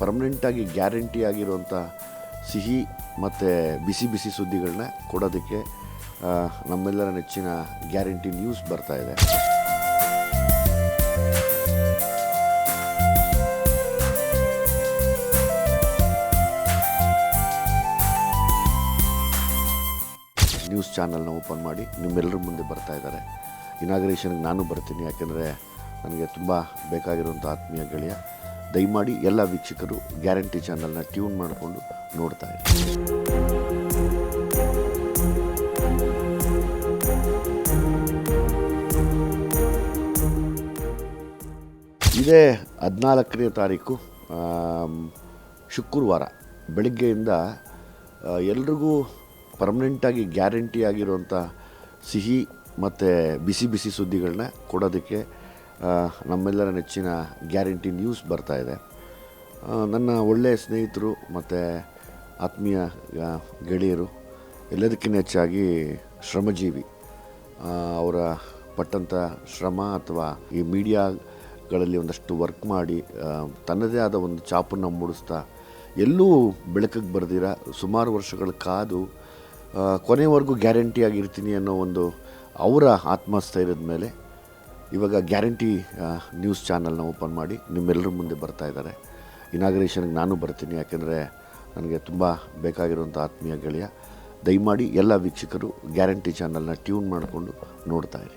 ಪರ್ಮನೆಂಟಾಗಿ guarantee ಆಗಿರುವಂಥ ಸಿಹಿ ಮತ್ತು ಬಿಸಿ ಬಿಸಿ ಸುದ್ದಿಗಳನ್ನ ಕೊಡೋದಕ್ಕೆ ನಮ್ಮೆಲ್ಲರ ನೆಚ್ಚಿನ ಗ್ಯಾರಂಟಿ ನ್ಯೂಸ್ ಬರ್ತಾ ಇದೆ. ನ್ಯೂಸ್ ಚಾನಲ್ನ ಓಪನ್ ಮಾಡಿ ನಿಮ್ಮೆಲ್ಲರ ಮುಂದೆ ಬರ್ತಾ ಇದ್ದಾರೆ. ಇನಾಗ್ರೇಷನ್ಗೆ ನಾನು ಬರ್ತೀನಿ, ಯಾಕೆಂದರೆ ನನಗೆ ತುಂಬ ಬೇಕಾಗಿರುವಂಥ ಆತ್ಮೀಯ ಗೆಳೆಯ. ದಯಮಾಡಿ ಎಲ್ಲ ವೀಕ್ಷಕರು ಗ್ಯಾರಂಟಿ ಚಾನಲ್ನ ಟ್ಯೂನ್ ಮಾಡಿಕೊಂಡು ನೋಡ್ತಾ ಇರಿ. ಇದೇ ಹದಿನಾಲ್ಕನೇ ತಾರೀಕು ಶುಕ್ರವಾರ. ಬೆಳಗ್ಗೆಯಿಂದ ಎಲ್ರಿಗೂ ಪರ್ಮನೆಂಟಾಗಿ ಗ್ಯಾರಂಟಿ ಆಗಿರುವಂಥ ಸಿಹಿ ಮತ್ತು ಬಿಸಿ ಬಿಸಿ ಸುದ್ದಿಗಳನ್ನ ಕೊಡೋದಕ್ಕೆ ನಮ್ಮೆಲ್ಲರ ನೆಚ್ಚಿನ ಗ್ಯಾರಂಟಿ ನ್ಯೂಸ್ ಬರ್ತಾ ಇದೆ. ನನ್ನ ಒಳ್ಳೆಯ ಸ್ನೇಹಿತರು ಮತ್ತು ಆತ್ಮೀಯ ಗೆಳೆಯರು ಎಲ್ಲದಕ್ಕಿಂತ ಹೆಚ್ಚಾಗಿ ಶ್ರಮಜೀವಿ. ಅವರ ಪಟ್ಟಂಥ ಶ್ರಮ ಅಥವಾ ಈ ಮೀಡಿಯಾಗಳಲ್ಲಿ ಒಂದಷ್ಟು ವರ್ಕ್ ಮಾಡಿ ತನ್ನದೇ ಆದ ಒಂದು ಚಾಪನ್ನು ಮೂಡಿಸ್ತಾ ಎಲ್ಲೂ ಬೆಳಕಿಗೆ ಬರ್ದಿರ. ಸುಮಾರು ವರ್ಷಗಳ ಕಾದು ಕೊನೆವರೆಗೂ ಗ್ಯಾರಂಟಿ ಆಗಿರ್ತೀನಿ ಅನ್ನೋ ಒಂದು ಅವರ ಆತ್ಮಸ್ಥೈರ್ಯದ ಮೇಲೆ ಇವಾಗ ಗ್ಯಾರಂಟಿ ನ್ಯೂಸ್ ಚಾನಲ್ನ ಓಪನ್ ಮಾಡಿ ನಿಮ್ಮೆಲ್ಲರ ಮುಂದೆ ಬರ್ತಾ ಇದ್ದಾರೆ. ಇನಾಗ್ರೇಷನ್ಗೆ ನಾನು ಬರ್ತೀನಿ, ಯಾಕೆಂದರೆ ನನಗೆ ತುಂಬ ಬೇಕಾಗಿರುವಂಥ ಆತ್ಮೀಯ ಗೆಳೆಯ. ದಯಮಾಡಿ ಎಲ್ಲ ವೀಕ್ಷಕರು ಗ್ಯಾರಂಟಿ ಚಾನಲ್ನ ಟ್ಯೂನ್ ಮಾಡಿಕೊಂಡು ನೋಡ್ತಾ ಇರಿ.